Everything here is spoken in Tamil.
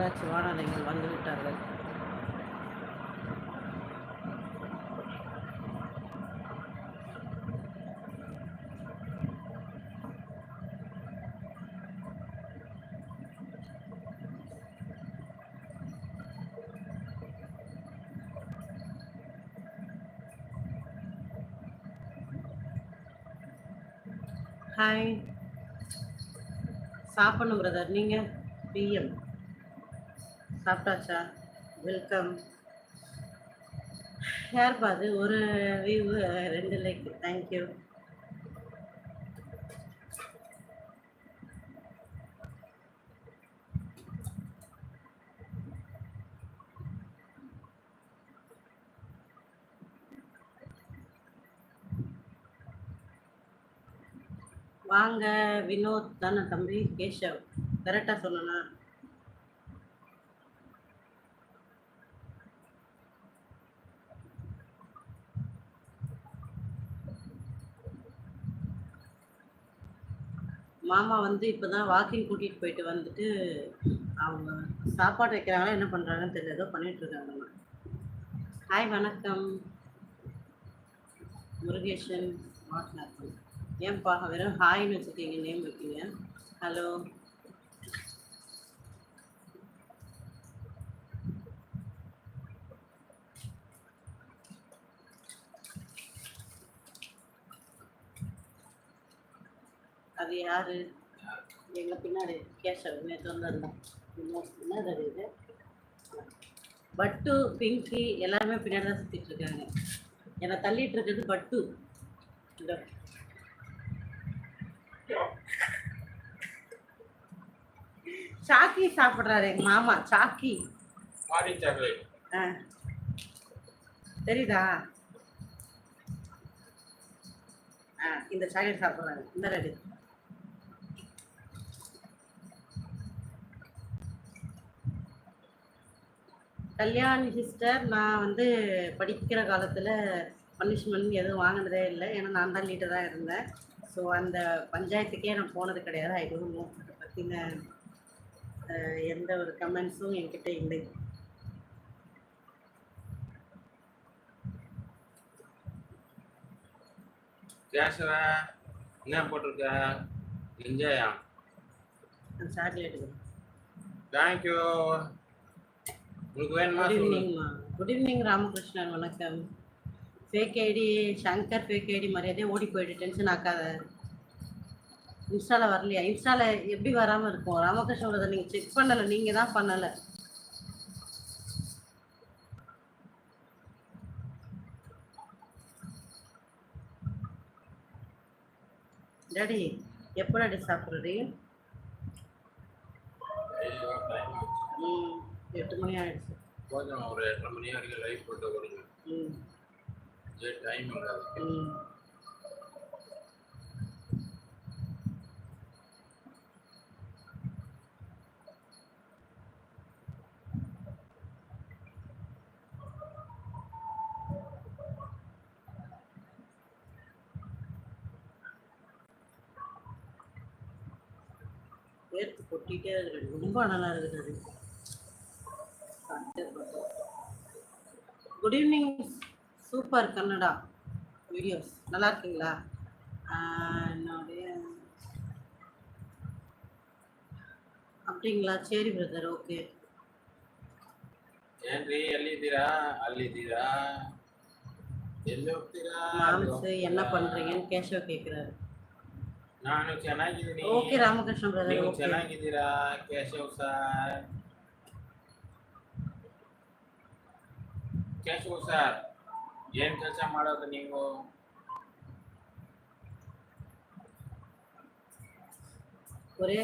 வந்தாச்சு வானலைகள் வந்துவிட்டார்கள். ஹாய் சாப்பிடணும் பிரதர் நீங்கள் பிஎம் சாப்பிட்டாச்சா? வெல்கம் யார் பாது ஒரு வியூ ரெண்டு லைக் தேங்க்யூ வாங்க வினோத் தானே தம்பி? கேஷவ். கரெக்டாக சொல்லணும். மாமா வந்து இப்போ தான் வாக்கிங் கூட்டிகிட்டு போயிட்டு வந்துட்டு அவங்க சாப்பாடு வைக்கிறாங்களா என்ன பண்ணுறாங்கன்னு தெரியல. ஏதோ பண்ணிட்டு இருக்காங்க ஹாய் வணக்கம். முருகேஷன் மாட்டினாக்கம் ஏன்பா வெறும் ஹாய்னு வச்சுருக்கீங்க நேம் வைக்கீங்க ஹலோ அது யாரு? எங்க பின்னாடி கேஷவ் நேற்று வந்திருந்தோம் என்னது அது இது? பட்டு பிங்கி எல்லாருமே பின்னாடி தான் சுற்றிட்டு இருக்காங்க. என்னை தள்ளிட்டு இருக்கிறது பட்டு. இந்த சாக்கி சாப்பிட்றாரு எங்க மாமா சாக்கி. ஆ. தெரியுதா? ஆ இந்த சாக்லேட் சாப்பிட்றாங்க இந்த ரெடி. கல்யாணி சிஸ்டர் நான் வந்து படிக்கிற காலத்தில் பனிஷ்மெண்ட் எதுவும் வாங்கினதே இல்லை. ஏன்னா நான் தான் லீடராக இருந்தேன். ஸோ அந்த பஞ்சாயத்துக்கே நான் போனது கிடையாது. ஐ டோன்ட் நோ அதை பற்றின எந்த ஒரு கமெண்ட்ஸும் என்கிட்ட இல்லை. கேஷவ என்ன போட்டிருக்க? என்ஜாயா சாக்லேட்டு தேங்க்யூ உங்களுக்கு வேணுமா குட் சொல்லு ஈவினிங்மா குட் ஈவினிங் ராமகிருஷ்ணன். வணக்கம். Fake ID Shankar fake ID மரியாதையே ஓடி போயிட்டு டென்ஷன் ஆக்காத. இன்ஸ்டாவில் வரலையா? இன்ஸ்டாவில் எப்படி வராமல் இருக்கும்? ராமகிருஷ்ணன் நீங்கள் செக் பண்ணலை. நீங்கள் தான் பண்ணலை. டாடி எப்போ டாடி சாப்பிட்றது. ம். எட்டு மணி ஆயிடுச்சு. போதும் ஒரு எட்டரை மணி வரைக்கும் லைவ் போட்டு கொடுங்க. ம். இதே டைம் ம். வேர்த்து கொட்டிகிட்டே இருக்குது ரொம்ப நல்லா இருக்குது good evening super Kannada videos நல்லா இருக்கீங்களா ஆஹ் என்னுடைய அப்படிங்களா சரி பிரதர் ஓகே ಏನ್ರಿ ಎಲ್ಲಿದ್ದೀರಾ ಅಲ್ಲಿದ್ದೀರಾ ಎಲ್ಲಿ ಹೋಗ್ತೀರಾ மாம்ஸ் என்ன பண்றீங்கன்னு கேஷவ் கேட்குறாரு ನಾನು ಚೆನ್ನಾಗಿದ್ದೀನಿ ஓகே ராமகிருஷ்ணன் பிரதர் ನೀವು ஓகே ಚೆನ್ನಾಗಿದ್ದೀರಾ ಕೇಶವ್ ಸರ್ ಕೇಶವ್ ಸರ್ ಏನ್ ಕೆಲಸ ಮಾಡೋದು ನೀವು? ஒரே